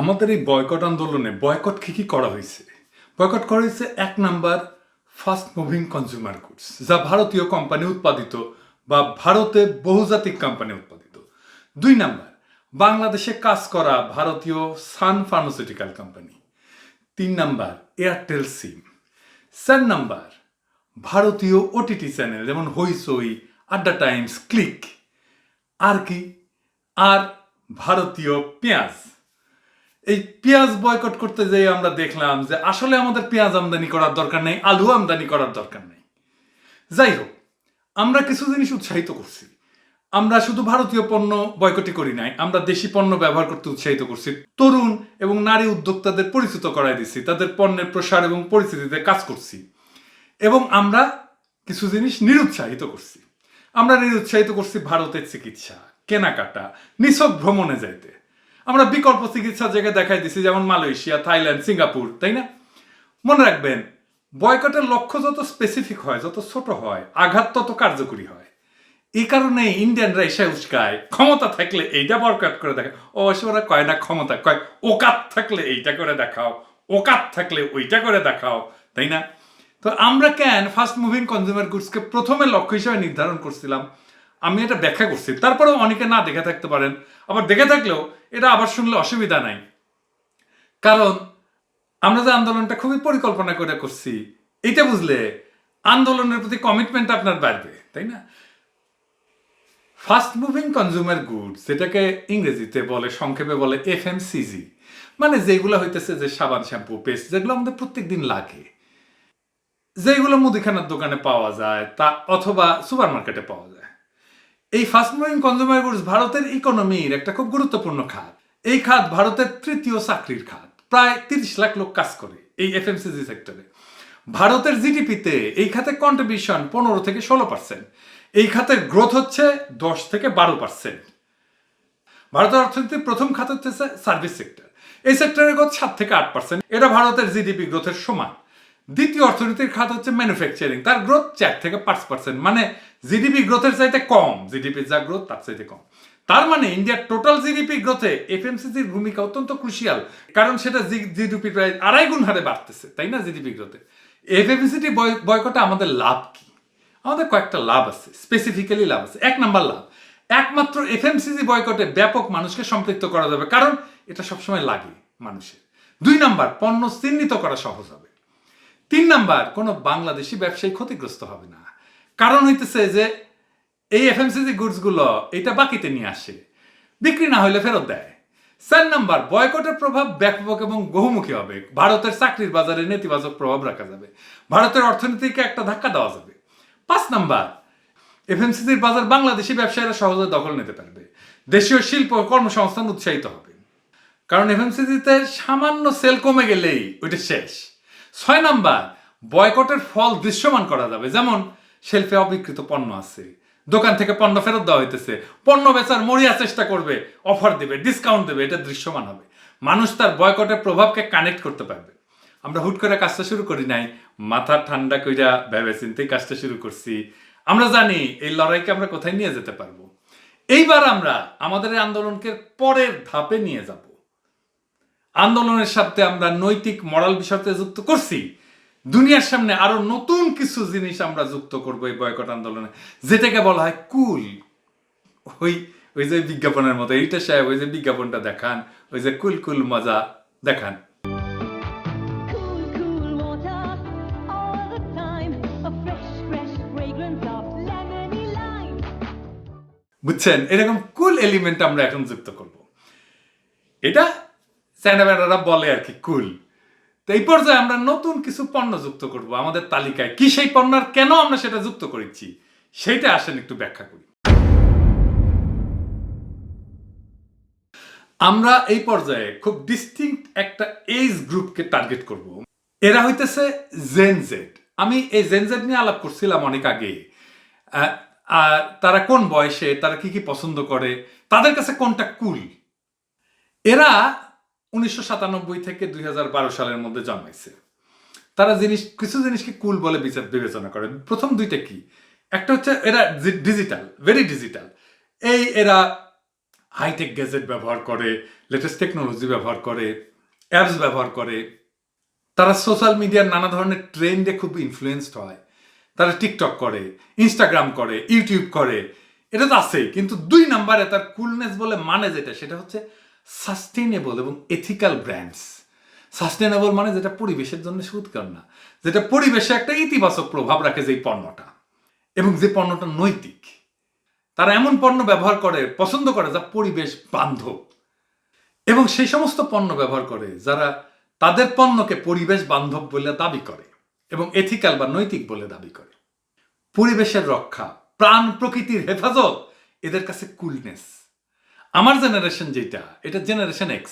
আমাদের এই বয়কট আন্দোলনে বয়কট কি কি করা হয়েছে? বয়কট করা হয়েছে এক number fast moving consumer goods যা ভারতীয় কোম্পানি উৎপাদিত বা ভারতে বহুজাতিক কোম্পানি উৎপাদিত। দুই নাম্বার, বাংলাদেশে কাজ করা ভারতীয় সান ফার্মাসিউটিক্যাল কোম্পানি তিন নাম্বার এয়ারটেল সিম চার নাম্বার, ভারতীয় ওটিটি চ্যানেল যেমন হইসই আড্ডা টাইমস ক্লিক আর কি? আর ভারতীয় পেঁয়াজ। এই পেঁয়াজ বয়কট করতে যেয়ে আমরা দেখলাম যে আসলে আমাদের পেঁয়াজ আমদানি করার দরকার নেই, আলু আমদানি করার দরকার নেই। যাই হোক, আমরা কিছু জিনিস উৎসাহিত করছি। আমরা শুধু ভারতীয় পণ্য বয়কটি করি নাই, আমরা দেশি পণ্য ব্যবহার করতে উৎসাহিত করছি। তরুণ এবং নারী উদ্যোক্তাদের পরিচিত করাই দিচ্ছি তাদের পণ্যের প্রসার এবং পরিস্থিতিতে কাজ করছি। এবং আমরা কিছু জিনিস নিরুৎসাহিত করছি। আমরা নিরুৎসাহিত করছি ভারতের চিকিৎসা, কেনাকাটা, নিছক ভ্রমণে যাইতে। আমরা বিকল্প চিকিৎসার জায়গায় দেখাই দিছি, যেমন মালয়েশিয়া, থাইল্যান্ড, সিঙ্গাপুর, তাই না? মনে রাখবেন, বয়কটের লক্ষ্য যত স্পেসিফিক হয়, যত ছোট হয়, আঘাত তত কার্যকরী হয়। এই কারণে ইন্ডিয়ানরা এসে উস্কায়, ক্ষমতা থাকলে এইটা বরকট করে দেখায়। ও ওরা কয় না, ক্ষমতা, কয়, ওকাত থাকলে এইটা করে দেখাও, ওকাত থাকলে ওইটা করে দেখাও, তাই না? তো আমরা কেন ফার্স্ট মুভিং কনজিউমার গুডসকে প্রথমে লক্ষ্য হিসেবে নির্ধারণ করছিলাম? আমি এটা ব্যাখ্যা করছি। তারপরেও অনেকে না দেখে থাকতে পারেন। আবার দেখে থাকলেও এটা আবার শুনলে অসুবিধা নাই। কারণ আমরা যে আন্দোলনটা খুবই পরিকল্পনা করে করছি, এটা বুঝলে আন্দোলনের প্রতি কমিটমেন্ট আপনার বাড়বে, তাই না? ফাস্ট মুভিং কনজিউমার গুডস যেটাকে ইংরেজিতে বলে, সংক্ষেপে বলে এফ এম সিজি মানে যেগুলো হইতেছে যে সাবান, শ্যাম্পু, পেস্ট, যেগুলো আমাদের প্রত্যেক দিন লাগে। যেগুলো মুদিখানার দোকানে পাওয়া যায়, তা অথবা সুপার মার্কেটে পাওয়া যায়। এই ফাস্ট মুভিং কনজিউমার গুডস ভারতের ইকোনমির একটা খুব গুরুত্বপূর্ণ খাত। এই খাত ভারতের তৃতীয় চাকরির খাত। প্রায় তিরিশ লাখ লোক কাজ করে এই এফএমসিজি সেক্টরে ভারতের জিডিপিতে এই খাতে কন্ট্রিবিউশন পনেরো থেকে ষোলো পার্সেন্ট এই খাতের গ্রোথ হচ্ছে দশ থেকে বারো পার্সেন্ট ভারতের অর্থনীতির প্রথম খাত হচ্ছে সার্ভিস সেক্টর এই সেক্টরের গ্রোথ সাত থেকে আট পার্সেন্ট এটা ভারতের জিডিপি গ্রোথের সমান। দ্বিতীয় অর্থনীতির খাত হচ্ছে ম্যানুফ্যাকচারিং তার গ্রোথ চার থেকে পাঁচ পার্সেন্ট মানে জিডিপি গ্রোথের চাইতে কম জিডিপি যা গ্রোথ তার চাইতে কম। তার মানে ইন্ডিয়ার টোটাল জিডিপি গ্রোথে এফএমসিজির ভূমিকা অত্যন্ত ক্রুশিয়াল কারণ সেটা জিডিপি প্রায় আড়াই গুণ হারে বাড়তেছে, তাই না জিডিপি গ্রোথে এফএমসিটি বয়কটে আমাদের লাভ কি? আমাদের কয়েকটা লাভ আছে স্পেসিফিক্যালি লাভ আছে। এক নাম্বার লাভ, একমাত্র এফএমসিজি বয়কটে ব্যাপক মানুষকে সম্পৃক্ত করা যাবে, কারণ এটা সবসময় লাগে মানুষের। দুই নাম্বার, পণ্য চিহ্নিত করা সহজ হবে। তিন নাম্বার, কোনো বাংলাদেশি ব্যবসায়ী ক্ষতিগ্রস্ত হবে না। কারণ হইতেছে যে এই এফএমসিজি গুডসগুলো এটা বাকিতে নিয়ে আসে। বিক্রি না হইলে ফেরত দেয়। চার নাম্বার বয়কটের প্রভাব ব্যাপক এবং বহুমুখী হবে। ভারতের চাকরির বাজারে নেতিবাচক প্রভাব রাখা যাবে। ভারতের অর্থনীতিকে একটা ধাক্কা দেওয়া যাবে। পাঁচ নাম্বার এফএমসিজির বাজার বাংলাদেশি ব্যবসায়ীরা সহজে দখল নিতে পারবে। দেশীয় শিল্প কর্মসংস্থান উৎসাহিত হবে। কারণ এফএমসিজিতে সামান্য সেল কমে গেলেই ওইটা শেষ। ছয় নাম্বার বয়কটের ফল দৃশ্যমান করা যাবে। যেমন শেলফে অবিকৃত পণ্য আছে, দোকান থেকে পণ্য ফেরত দেওয়া হইতেছে, পণ্য বেচার মরিয়া চেষ্টা করবে অফার দেবে ডিসকাউন্ট দেবে, এটা দৃশ্যমান হবে। মানুষ তার বয়কটের প্রভাবকে কানেক্ট করতে পারবে। আমরা হুট করে কাজটা শুরু করি নাই, মাথা ঠান্ডা কইরা ভেবে চিন্তেই কাজটা শুরু করছি। আমরা জানি, এই লড়াইকে আমরা কোথায় নিয়ে যেতে পারব। এইবার আমরা আমাদের আন্দোলনকে পরের ধাপে নিয়ে যাব। আন্দোলনের সাথে আমরা নৈতিক মরাল বিষয়তে যুক্ত করছি। দুনিয়ার সামনে আরও নতুন কিছু জিনিস আমরা যুক্ত করব এই বয়কট আন্দোলনে। যেটাকে বলা হয় কুল। ওই ওই যে বিজ্ঞাপনের মতো। এইটা সাহেব ওই যে বিজ্ঞাপনটা দেখান। ওই যে কুল কুল মজা দেখান. বুঝছেন? এরকম কুল এলিমেন্ট আমরা এখন যুক্ত করব। এটা চায়না বলে আর কি, কুল। তো এই পর্যায়ে আমরা নতুন কিছু পণ্য যুক্ত করব। আমাদের তালিকায় কি সেই পণ্য আর কেন আমরা সেটা যুক্ত করেছি, সেইটা আসেন একটু ব্যাখ্যা করি। আমরা এই পর্যায়ে খুব ডিস্টিংক্ট একটা এজ গ্রুপকে টার্গেট করব। এরা হইতেছে জেন জেড আমি এই জেন জেড নিয়ে আলাপ করছিলাম অনেক আগে। তারা কোন বয়সে, তারা কি কি পছন্দ করে, তাদের কাছে কোনটা কুল? এরা উনিশশো সাতানব্বই থেকে দুই হাজার বারো সালের মধ্যে জন্মাইছে। তারা জিনিস কিছু জিনিসকে কুল বলে বিচার বিবেচনা করে প্রথম দুইটা কি? একটা হচ্ছে এরা ডিজিটাল ভেরি ডিজিটাল এই এরা হাইটেক গ্যাজেট ব্যবহার করে লেটেস্ট টেকনোলজি ব্যবহার করে অ্যাপস ব্যবহার করে। তারা সোশ্যাল মিডিয়ার নানা ধরনের ট্রেন্ডে খুব ইনফ্লুয়েসড হয়। তারা টিকটক করে ইনস্টাগ্রাম করে ইউটিউব করে। এটা তো আছেই, কিন্তু দুই নাম্বারে তার কুলনেস বলে মানে যেটা, সেটা হচ্ছে সাস্টেনেবল এবং এথিক্যাল ব্র্যান্ডস সাস্টেনেবল মানে যেটা পরিবেশের জন্য সুদকর না, যেটা পরিবেশে একটা ইতিবাচক প্রভাব রাখে যে পণ্যটা এবং যে পণ্যটা নৈতিক। তারা এমন পণ্য ব্যবহার করে, পছন্দ করে যা পরিবেশ বান্ধব। এবং সেই সমস্ত পণ্য ব্যবহার করে যারা তাদের পণ্যকে পরিবেশ বান্ধব বলে দাবি করে এবং এথিক্যাল বা নৈতিক বলে দাবি করে। পরিবেশের রক্ষা, প্রাণ প্রকৃতির হেফাজত, এদের কাছে কুলনেস আমার জেনারেশন যেটা এটা জেনারেশন এক্স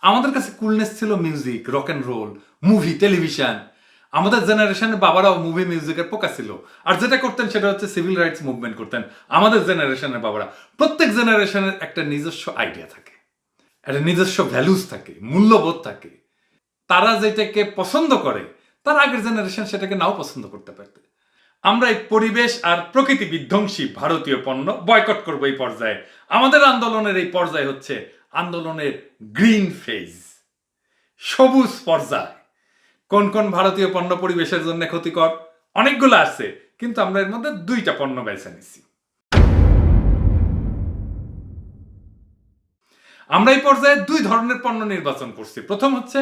আমাদের কাছে কুলনেস ছিল music rock and roll movie television আমাদের জেনারেশনের বাবারাও মুভি মিউজিকের পোকা ছিল। আর যেটা করতেন সেটা হচ্ছে সিভিল রাইটস মুভমেন্ট করতেন। আমাদের জেনারেশনের বাবারা। প্রত্যেক জেনারেশনের একটা নিজস্ব আইডিয়া থাকে। একটা নিজস্ব ভ্যালুস থাকে, মূল্যবোধ থাকে। তারা যেটাকে পছন্দ করে, তার আগের জেনারেশন সেটাকে নাও পছন্দ করতে পারত। আমরা এই পরিবেশ আর প্রকৃতি বিধ্বংসী ভারতীয় পণ্য বয়কট করব এই পর্যায়ে। আমাদের আন্দোলনের এই পর্যায় হচ্ছে আন্দোলনের গ্রিন ফেজ সবুজ পর্যায়। কোন কোন ভারতীয় পণ্য পরিবেশের জন্য ক্ষতিকর? অনেকগুলো আছে, কিন্তু আমরা এর মধ্যে দুইটা পণ্য বেছে নিছি। আমরা এই পর্যায়ে দুই ধরনের পণ্য নির্বাচন করছি। প্রথম হচ্ছে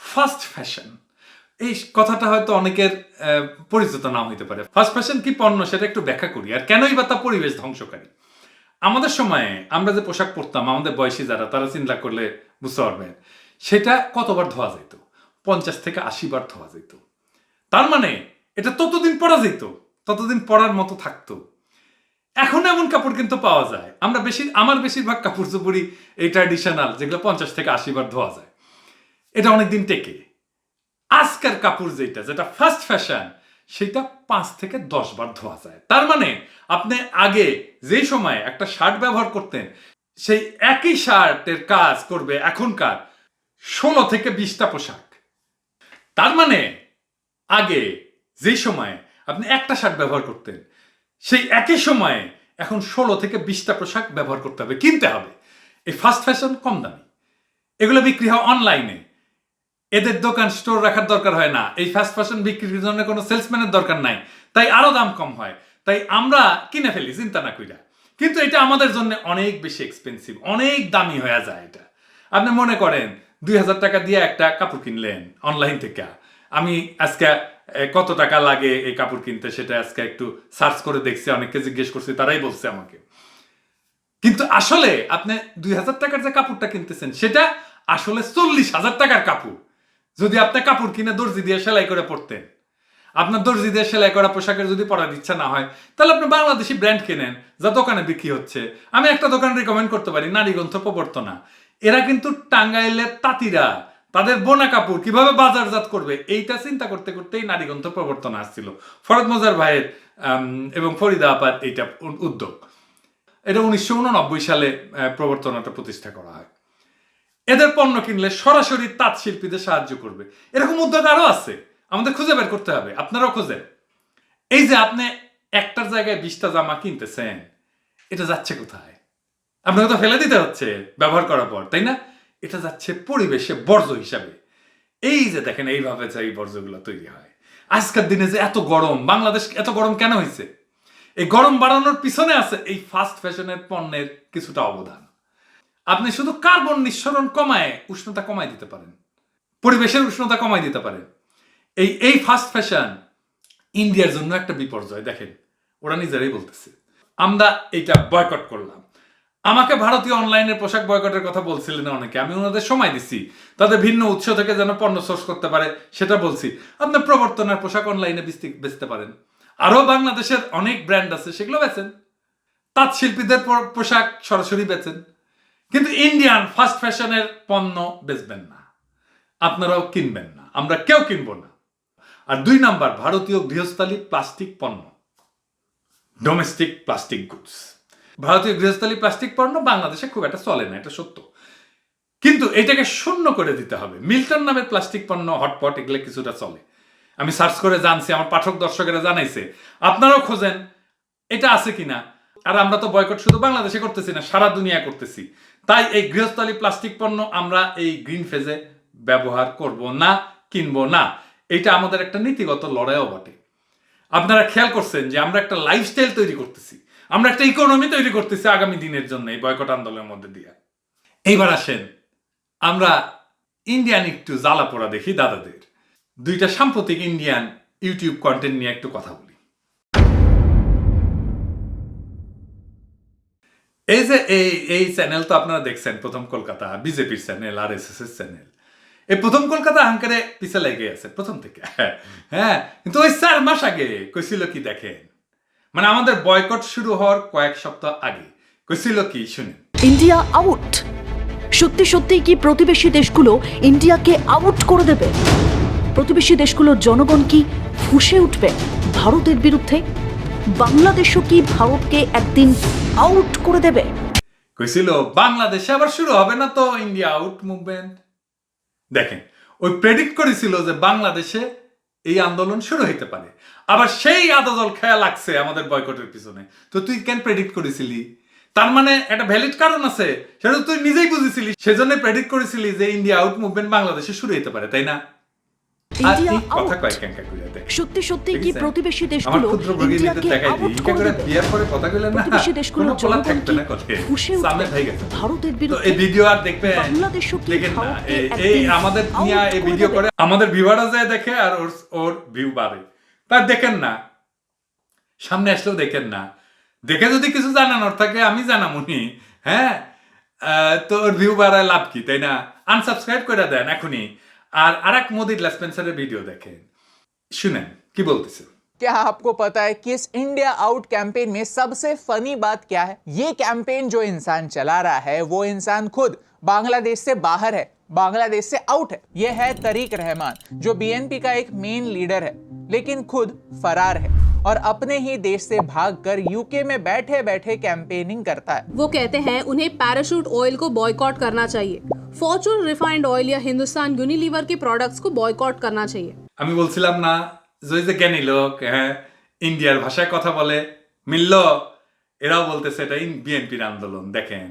ফাস্ট ফ্যাশন এই কথাটা হয়তো অনেকের পরিচিত নাম হইতে পারে। ফাস্ট ফ্যাশন কি পণ্য? সেটা একটু ব্যাখ্যা করি। আর কেনই বা তা পরিবেশ ধ্বংসকারী? আমাদের সময়ে আমরা যে পোশাক পরতাম, আমাদের বয়সী যারা, তারা চিন্তা করলে বুঝতে পারবেন সেটা কতবার ধোয়া যেত পঞ্চাশ থেকে আশি বার ধোয়া যেত তার মানে এটা ততদিন পরা যেত ততদিন পরার মতো থাকতো। এখন এমন কাপড় কিন্তু পাওয়া যায়। আমরা বেশি, আমার বেশিরভাগ কাপড় চোপড়ই এই ট্র্যাডিশনাল যেগুলো পঞ্চাশ থেকে আশি বার ধোয়া যায়। এটা অনেকদিন টেকে। আজকের কাপড় যেটা যেটা ফার্স্ট ফ্যাশন সেটা পাঁচ থেকে দশ বার ধোয়া যায়। তার মানে আপনি আগে যেই সময় একটা শার্ট ব্যবহার করতেন, সেই একই শার্টের কাজ করবে এখনকার ষোলো থেকে বিশটা পোশাক। তার মানে আগে যেই সময় আপনি একটা শার্ট ব্যবহার করতেন, সেই একই সময়ে এখন ষোলো থেকে বিশটা পোশাক ব্যবহার করতে হবে, কিনতে হবে। এই ফাস্ট ফ্যাশন কম দামি। এগুলো বিক্রি হয় অনলাইনে এদের দোকান স্টোর রাখার দরকার হয় না। এই ফাস্ট ফ্যাশন বিক্রির জন্য কোনো সেলসম্যানের দরকার নাই। তাই আরও দাম কম হয়। তাই আমরা কিনে ফেলি, চিন্তা না কইরা। কিন্তু এটা আমাদের জন্য অনেক বেশি এক্সপেন্সিভ অনেক দামি হয়ে যায় এটা। আপনি মনে করেন, দুই হাজার টাকা দিয়ে একটা কাপড় কিনলেন অনলাইন থেকে। আমি আজকে কত টাকা লাগে এই কাপড় কিনতে সেটা আজকে একটু সার্চ করে দেখছি, অনেককে জিজ্ঞেস করছি, তারাই বলছে আমাকে। কিন্তু আসলে আপনি দুই হাজার টাকার যে কাপড়টা কিনতেছেন, সেটা আসলে চল্লিশ হাজার টাকার কাপড়। যদি আপনি কাপড় কিনে দর্জি দিয়ে সেলাই করে পড়তেন আপনার দর্জি দিয়ে সেলাই করা পোশাকের যদি পরার ইচ্ছা না হয়, তাহলে আপনি বাংলাদেশি ব্র্যান্ড কেনেন, যা দোকানে বিক্রি হচ্ছে। আমি একটা দোকান রেকমেন্ড করতে পারি নারীগ্রন্থ প্রবর্তনা। এরা কিন্তু টাঙ্গাইলের তাঁতিরা। তাদের বোনা কাপড় কীভাবে বাজারজাত করবে, এইটা চিন্তা করতে করতেই নারীগ্রন্থ প্রবর্তন আসছিল। ফরদ মজার ভাইয়ের এবং ফরিদা আপার এইটা উদ্যোগ। এটা উনিশশো উননব্বই সালে প্রবর্তনটা প্রতিষ্ঠা করা হয়। এদের পণ্য কিনলে সরাসরি তাঁত শিল্পীদের সাহায্য করবে। এরকম উদ্যোগ আরও আছে। আমাদের খুঁজে বের করতে হবে। আপনারাও খোঁজেন। এই যে আপনি একটার জায়গায় বিশটা জামা কিনতেছেন, এটা যাচ্ছে কোথায়? আপনাকে তো ফেলে দিতে হচ্ছে ব্যবহার করার পর, তাই না? এটা যাচ্ছে পরিবেশে বর্জ্য হিসাবে। এই যে দেখেন, এইভাবে যে এই বর্জ্যগুলো তৈরি হয়। আজকের দিনে যে এত গরম, বাংলাদেশ এত গরম কেন হয়েছে? এই গরম বাড়ানোর পিছনে আছে এই ফাস্ট ফ্যাশনের পণ্যের কিছুটা অবদান। আপনি শুধু কার্বন নিঃসরণ কমায় উষ্ণতা কমায় দিতে পারেন। পরিবেশের উষ্ণতা কমায় দিতে পারেন। এই এই ফাস্ট ফ্যাশন ইন্ডিয়ার জন্য একটা বিপর্যয়, দেখেন। ওরা নিজেরাই বলতেছে। আমরা এইটা বয়কট করলাম। আমাকে ভারতীয় অনলাইনের পোশাক বয়কটের কথা বলছিলেন অনেকে। আমি ওনাদের সময় দিচ্ছি তাদের ভিন্ন উৎস থেকে যেন পণ্য সোর্স করতে পারে, সেটা বলছি। আপনি প্রবর্তনের পোশাক অনলাইনে বেচতে- পারেন। আরও বাংলাদেশের অনেক ব্র্যান্ড আছে, সেগুলো বেচেন। তাঁত শিল্পীদের পোশাক সরাসরি বেচেন। কিন্তু ইন্ডিয়ান ফাস্ট ফ্যাশনের পণ্য বেচবেন না। আপনারাও কিনবেন না। আমরা কেউ কিনবো না। আর দুই নাম্বার, ভারতীয় গৃহস্থালী প্লাস্টিক পণ্য। ডোমেস্টিক প্লাস্টিক গুডস ভারতীয় গৃহস্থালী প্লাস্টিক পণ্য বাংলাদেশে খুব একটা চলে না, এটা সত্য। কিন্তু এটাকে শূন্য করে দিতে হবে। মিল্টন নামের প্লাস্টিক পণ্য, হটপট, এগুলো কিছুটা চলে। আমি সার্চ করে জানছি, আমার পাঠক দর্শকেরা জানাইছে। আপনারাও খোঁজেন, এটা আছে কিনা? আর আমরা তো বয়কট শুধু বাংলাদেশে করতেছি না, সারা দুনিয়া করতেছি। তাই এই গৃহস্থলী প্লাস্টিক পণ্য আমরা এই গ্রিন ফেজে ব্যবহার করব না, কিনবো না। এটা আমাদের একটা নীতিগত লড়াইও বটে। আপনারা খেয়াল করছেন যে আমরা একটা লাইফস্টাইল তৈরি করতেছি। আমরা একটা ইকোনমি তৈরি করতেছি আগামী দিনের জন্য এই বয়কট আন্দোলনের মধ্যে দিয়ে। এইবার আসেন, আমরা ইন্ডিয়ান একটু জ্বালা পোড়া দেখি দাদাদের। দুইটা সাম্প্রতিক ইন্ডিয়ান ইউটিউব কন্টেন্ট নিয়ে একটু কথা বলি। এই যে এই এই চ্যানেল তো আপনারা দেখছেন প্রথম কলকাতা বিজেপির চ্যানেল আর এস এস এর চ্যানেল এই প্রথম কলকাতা হাঙ্কারে পিছে লেগে আছে প্রথম থেকে। হ্যাঁ কিন্তু ওই চার মাস আগে কইছিল কি দেখেন? মানে আমাদের বয়কট শুরু হওয়ার কয়েক সপ্তাহ আগে। কইছিল কি শুনেন। ইন্ডিয়া আউট সত্যি সত্যি কি প্রতিবেশী দেশগুলো ইন্ডিয়াকে আউট করে দেবে? প্রতিবেশী দেশগুলোর জনগণ কি ফুসে উঠবে ভারতের বিরুদ্ধে? বাংলাদেশও কি ভারতকে একদিন আউট করে দেবে? কইছিল, বাংলাদেশে আবার শুরু হবে না তো, ইন্ডিয়া আউট মুভমেন্ট দেখেন ওই প্রেডিক্ট করেছিল যে বাংলাদেশে এই আন্দোলন শুরু হইতে পারে। আবার সেই আদাজল খেয়া লাগছে আমাদের বয়কটের পিছনে। তো তুই কেন প্রেডিক্ট করেছিলি? তার মানে একটা ভ্যালিড কারণ আছে। সেটা তুই নিজেই বুঝেছিলি। সেজন্য প্রেডিক্ট করেছিলি যে ইন্ডিয়া আউট মুভমেন্ট বাংলাদেশে শুরু হইতে পারে, তাই না? ইন্ডিয়া কথা কয় কেন করে সত্যি সত্যি কি প্রতিবেশী দেশগুলো ইন্ডিয়াকে আউট করে করে পরে কথা কইলেন না? প্রতিবেশী দেশগুলোর জনগণ কি ফুসে সামনে উঠবে? গেছে। ভারতের বিরুদ্ধে এই ভিডিও আর দেখবেন। বাংলাদেশও কি দেখেন না ভারতকে এই- আমাদের নিয়ে out এই ভিডিও করে আমাদের ভিউয়াররা যায় দেখে আর ওর ওর ভিউ বাড়ে। তার দেখেন না। সামনে আসলেও দেখেন না। দেখে যদি কিছু জানান জানানোর থাকে আমি জানামুনি। হ্যাঁ? আহ, তো ওর ভিউ বাড়ায় লাভ কি তাই না? আনসাবস্ক্রাইব করে দেন এখনই। আর আরেক মোদির লেসপেন্সারের ভিডিও দেখেন শুনেন কি বলতেছে क्या आपको पता है कि इस इंडिया आउट कैंपेन में सबसे फनी बात क्या है ये कैंपेन जो इंसान चला रहा है वो इंसान खुद बांग्लादेश से बाहर है बांग्लादेश से आउट है ये है तरीक रहमान जो बीएनपी का एक मेन लीडर है लेकिन खुद फरार है और अपने ही देश से भागकर यूके में बैठे बैठे कैंपेनिंग करता है वो कहते हैं उन्हें पैराशूट ऑयल को बॉयकॉट करना चाहिए फॉर्चून रिफाइंड ऑयल या हिंदुस्तान यूनिलीवर के प्रोडक्ट्स को बॉयकॉट करना चाहिए আমি বলছিলাম না যে ওই যে জ্ঞানী লোক হ্যাঁ ইন্ডিয়ার ভাষায় কথা বলে মিলল এরাও বলতেছে এটা বিএনপির আন্দোলন দেখেন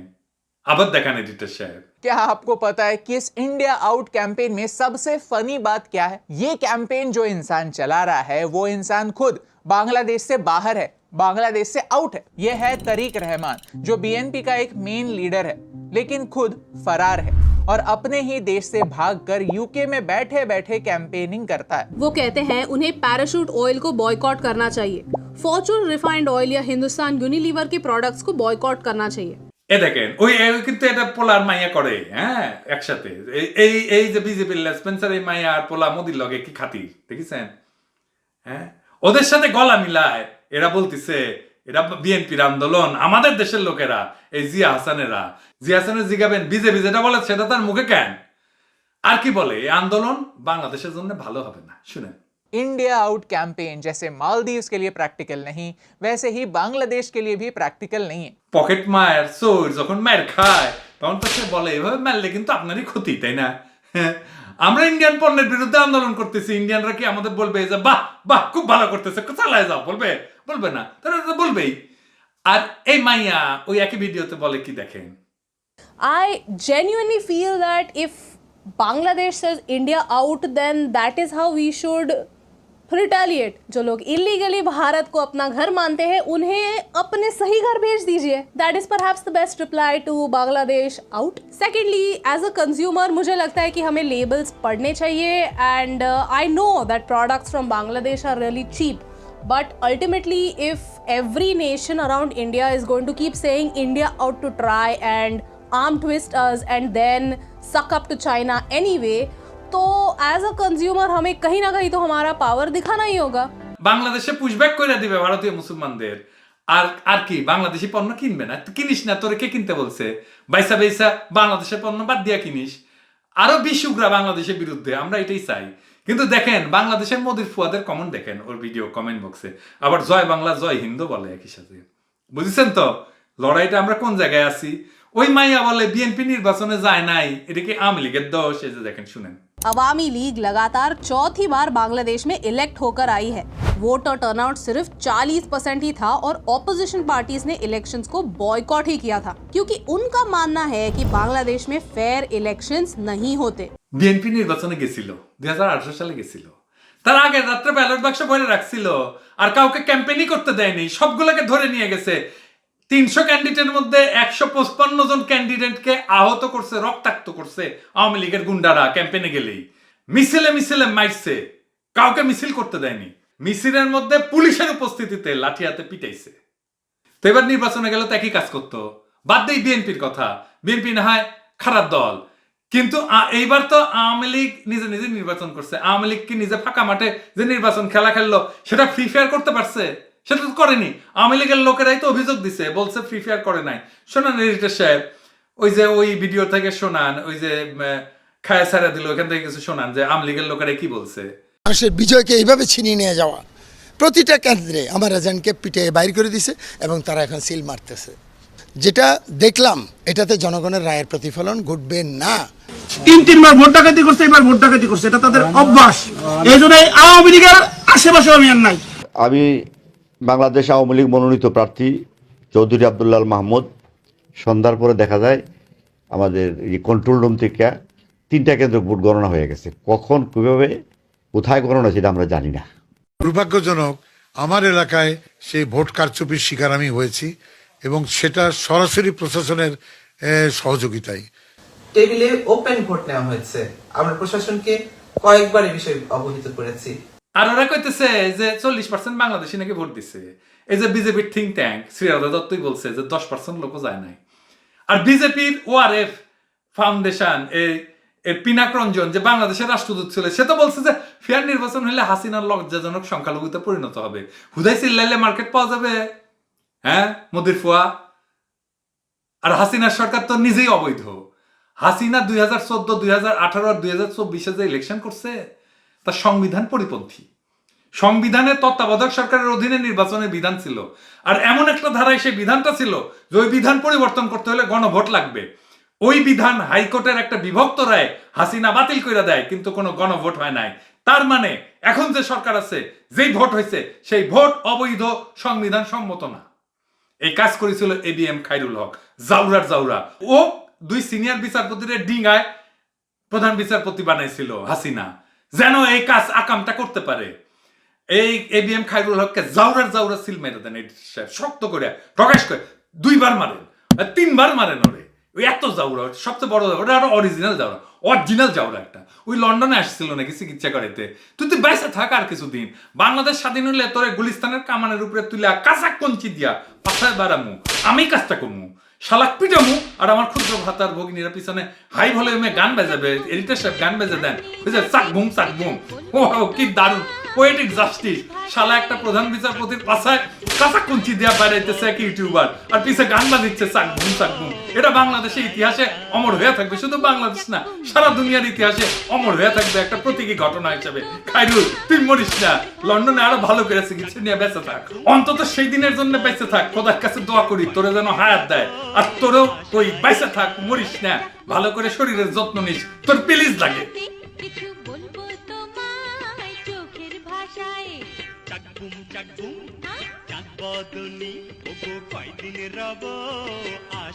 আবার দেখান এডিটর সাহেব क्या आपको पता है कि इस इंडिया आउट कैंपेन में सबसे फनी बात क्या है ये कैंपेन जो इंसान चला रहा है वो इंसान खुद बांग्लादेश से बाहर है बांग्लादेश से आउट है ये है तरीक रहमान जो बीएनपी का एक मेन लीडर है लेकिन खुद फरार है और अपने ही देश से भागकर यूके में बैठे बैठे कैंपेनिंग करता है वो कहते हैं उन्हें पैराशूट ऑयल को बॉयकॉट करना चाहिए फॉर्चून रिफाइंड ऑयल या हिंदुस्तान यूनिलीवर के प्रोडक्ट्स को बॉयकॉट करना चाहिए এ দেখেন ওই এ কিন্তু এটা পোলার মাইয়া করে হ্যাঁ একসাথে এই- এই এই যে বিজেপির স্পেন্সার এই মাইয়া আর পোলা মোদির লগে কি খাতির দেখেছেন হ্যাঁ ওদের সাথে গলা মিলায় এরা বলতিছে এরা বিএনপির আন্দোলন আমাদের দেশের লোকেরা এই জিয়া হাসানেরা জিয়া হাসানের জিগাবেন বিজেপি যেটা বলে সেটা তার মুখে কেন আর কি বলে এই আন্দোলন বাংলাদেশের জন্য ভালো হবে না শুনেন इंडिया आउट कैंपेन जैसे मालदीव्स के लिए प्रैक्टिकल नहीं वैसे ही बांग्लादेश के लिए भी प्रैक्टिकल नहीं है পকেট মায়ের চোর যখন মায়ের খায় তখন তো সে বলে এভাবে মারলে কিন্তু আপনারই ক্ষতি তাই না হ্যাঁ, আমরা ইন্ডিয়ান পণ্যের বিরুদ্ধে আন্দোলন করতেছি ইন্ডিয়ানরা কি আমাদের বলবে যে বাহ বাহ খুব ভালো করতেছে চালায় যাও বলবে বলবে না তারা তো বলবেই আর এই মাইয়া ওই একই ভিডিওতে বলে কি দেখেন I genuinely feel that if Bangladesh says India out then that is how we should retaliate जो लोग इलीगली भारत को अपना घर मानते हैं, उन्हें अपने सही घर भेज दीजिए। दैट इज़ पर best reply to Bangladesh out secondly as a consumer मुझे लगता है कि हमें लेबल्स पढ़ने चाहिए and I know that products from Bangladesh are really cheap but ultimately if every nation around India is going to keep saying India out to try and arm twist us and then suck up to China anyway, तो as a consumer हमें कहीं ना कहीं तो हमारा power दिखाना ही होगा বাংলাদেশে পুশব্যাক করে দিবে ভারতীয় মুসলমানদের আর আর কি বাংলাদেশি পণ্য কিনবে না তুই কিনিস না তোরে কে কিনতে বলছে বাইসা বাইসা বাংলাদেশের পণ্য বাদ দিয়া কিনিস আরো বিশ উগ্রা বাংলাদেশের বিরুদ্ধে আমরা এটাই চাই কিন্তু দেখেন বাংলাদেশের মোদির ফুয়াদের কমেন্ট দেখেন ওর ভিডিও কমেন্ট বক্সে আবার জয় বাংলা জয় হিন্দু বলে একই সাথে বুঝেছেন তো লড়াইটা আমরা কোন জায়গায় আছি ওই মাইয়া বলে বিএনপি নির্বাচনে যায় নাই এটা কি আওয়ামী লীগের দোষ এই যে দেখেন শুনেন अवामी लीग लगातार चौथी बार बांग्लादेश में इलेक्ट होकर आई है वोटर टर्नआउट सिर्फ 40 परसेंट ही था और ऑपोजिशन पार्टीज ने इलेक्शंस को बॉयकॉट ही किया था क्योंकि उनका मानना है कि बांग्लादेश में फेयर इलेक्शंस नहीं होते বিএনপি নির্বাচনে গেছিল দুই সালে গেছিল তার আগে রাত্রে ব্যালট বাক্স ভরে রাখছিল আর কাউকে ক্যাম্পেইনই করতে দেয়নি সবগুলোকে ধরে নিয়ে গেছে তিনশো ক্যান্ডিডেটের মধ্যে একশো পঁচপান্ন জন ক্যান্ডিডেটকে আহত করছে, রক্তাক্ত করছে আওয়ামী লীগের গুন্ডারা ক্যাম্পেইনে গেলেই। মিছিলে মিছিলে মাইরছে কাউকে মিছিল করতে দেয়নি। মিছিলের মধ্যে পুলিশের উপস্থিতিতে লাঠি হাতে পিটাইছে। তো এবার নির্বাচনে গেলে তো একই কাজ করতো। বাদ দেই বিএনপির কথা। বিএনপি না হয় খারাপ দল। কিন্তু এইবার তো আওয়ামী লীগ নিজে নিজে নির্বাচন করছে। আওয়ামী লীগ কি নিজে ফাঁকা মাঠে যে নির্বাচন খেলা খেললো, সেটা ফ্রি ফায়ার করতে পারছে? সেটা তো করেনি। আওয়ামী লীগের লোকেরাই তো অভিযোগ দিছে বলছে ফ্রি ফায়ার করে নাই। শোনান এডিটর সাহেব ওই যে ওই ভিডিও থেকে শোনান ওই যে খায়া সারা দিল ওখান থেকে কিছু শোনান যে আওয়ামী লীগের লোকেরা কি বলছে। মানুষের বিজয়কে এইভাবে ছিনিয়ে নিয়ে যাওয়া প্রতিটা কেন্দ্রে আমার এজেন্টকে পিটে বাইর করে দিছে এবং তারা এখন সিল মারতেছে। যেটা দেখলাম এটাতে জনগণের রায়ের প্রতিফলন ঘটবে না। তিন তিনবার ভোট ডাকাতি করছে এবার ভোট ডাকাতি করছে এটা তাদের অভ্যাস। এই জন্য আওয়ামী লীগের আশেপাশে আমি আর নাই। আমি বাংলাদেশ আওয়ামী লীগ মনোনীত প্রার্থী চৌধুরী আবদুল্লাল মাহমুদ। সন্ধ্যার পরে দেখা যায় আমাদের এই কন্ট্রোল রুম থেকে তিনটা কেন্দ্র ভোট গণনা হয়ে গেছে। কখন কীভাবে কোথায় গণনা সেটা আমরা জানি না। দুর্ভাগ্যজনক আমার এলাকায় সেই ভোট কারচুপির শিকার আমি হয়েছি এবং সেটা সরাসরি প্রশাসনের এ, সহযোগিতায়। টেবিলে ওপেন ভোট নেওয়া হয়েছে। আমরা প্রশাসনকে কয়েকবার এই বিষয়ে অবহিত করেছি। আর ওরা কইতেছে যে চল্লিশ পার্সেন্ট বাংলাদেশি নাকি ভোট দিছে। এই যে বিজেপির থিঙ্ক ট্যাঙ্ক শ্রীরাধা দত্তই বলছে যে দশ পার্সেন্ট লোকও যায় নাই। আর বিজেপির ওআরএফ ফাউন্ডেশন এই, এর পিনাক রঞ্জন যে বাংলাদেশের রাষ্ট্রদূত ছিল, সে তো বলছে যে ফেয়ার নির্বাচন হলে হাসিনার লজ্জাজনক সংখ্যালঘুতে পরিণত হবে। হুদাই চিল্লাইলে মার্কেট পাওয়া যাবে। হ্যাঁ মোদির ফুয়া। আর হাসিনার সরকার তো নিজেই অবৈধ। হাসিনা দুই হাজার চোদ্দ, দুই হাজার আঠারো আর দুই হাজার চব্বিশে যে ইলেকশন করছে তার সংবিধান পরিপন্থী। সংবিধানে তত্ত্বাবধায়ক সরকারের অধীনে নির্বাচনের বিধান ছিল। আর এমন একটা ধারায় সেই বিধানটা ছিল যে ওই বিধান পরিবর্তন করতে হলে গণভোট লাগবে। ওই বিধান হাইকোর্টের একটা বিভক্ত রায় হাসিনা বাতিল করে দেয়, কিন্তু কোনো গণভোট হয় নাই। তার মানে এখন যে সরকার আছে, যেই ভোট হয়েছে সেই ভোট অবৈধ, সংবিধান সম্মত না। এই কাজ করেছিল এবিএম খাইরুল হক, জাউরার জাউরা। ও দুই সিনিয়র বিচারপতির ডিঙ্গায় প্রধান বিচারপতি বানাইছিল হাসিনা। যেন এই কাজ আকামটা করতে পারে। এই এবিএম খাইরুল হককে জাউরার জাউরা সিল মেরে দেন শক্ত করে, প্রকাশ করে, দুইবার মারেন তিনবার মারেন ওরে। ওই এত জাউরা, সবচেয়ে বড় ওটা আরও অরিজিনাল জাউরা অরিজিনাল জাউরা একটা। ওই লন্ডনে আসছিল নাকি চিকিৎসা করাইতে। তুই তুই বেঁচে থাক আর কিছুদিন। বাংলাদেশ স্বাধীন হলে তোরে গুলিস্তানের কামানের উপরে তুলে কাঁচা কঞ্চি দিয়া পাশায় বাড়ামু আমি কাজটা করমু। শালাক পিটামু, আর আমার ক্ষুদ্র ভাতার ভগিনীরা পিছনে হাই ভলিউমে গান বাজাবে এডিটার সাহেব গান বাজে দেন। চাক বুম চাক বুম। ও কি দারুণ। পোয়েটিক জাস্টিস শালা একটা প্রধান বিচারপতির পাশায় কাঁচা কুঞ্চি দিয়া বেড়াইতেছে এক ইউটিউবার আর পিছে গান বাজিচ্ছে চাক বুম চাক এটা বাংলাদেশের ইতিহাসে অমর হয়ে থাকবে। শুধু বাংলাদেশ না, সারা দুনিয়ার ইতিহাসে অমর হয়ে থাকবে একটা প্রতীকী ঘটনা হিসেবে। খাইরুল তুই মরিস না। লন্ডনে আরও ভালো করে চিকিৎসা নিয়ে বেঁচে থাক। অন্তত সেই দিনের জন্য বেঁচে থাক। খোদার কাছে দোয়া করি, তোরে যেন হায়াত দেয়। আর তোরও ওই বেঁচে থাক, মরিস না। ভালো করে শরীরের যত্ন নিস। তোর প্লিজ লাগে। চাকবুম চাকবুম চাঁদ বদনি ওগো কয়দিন রব?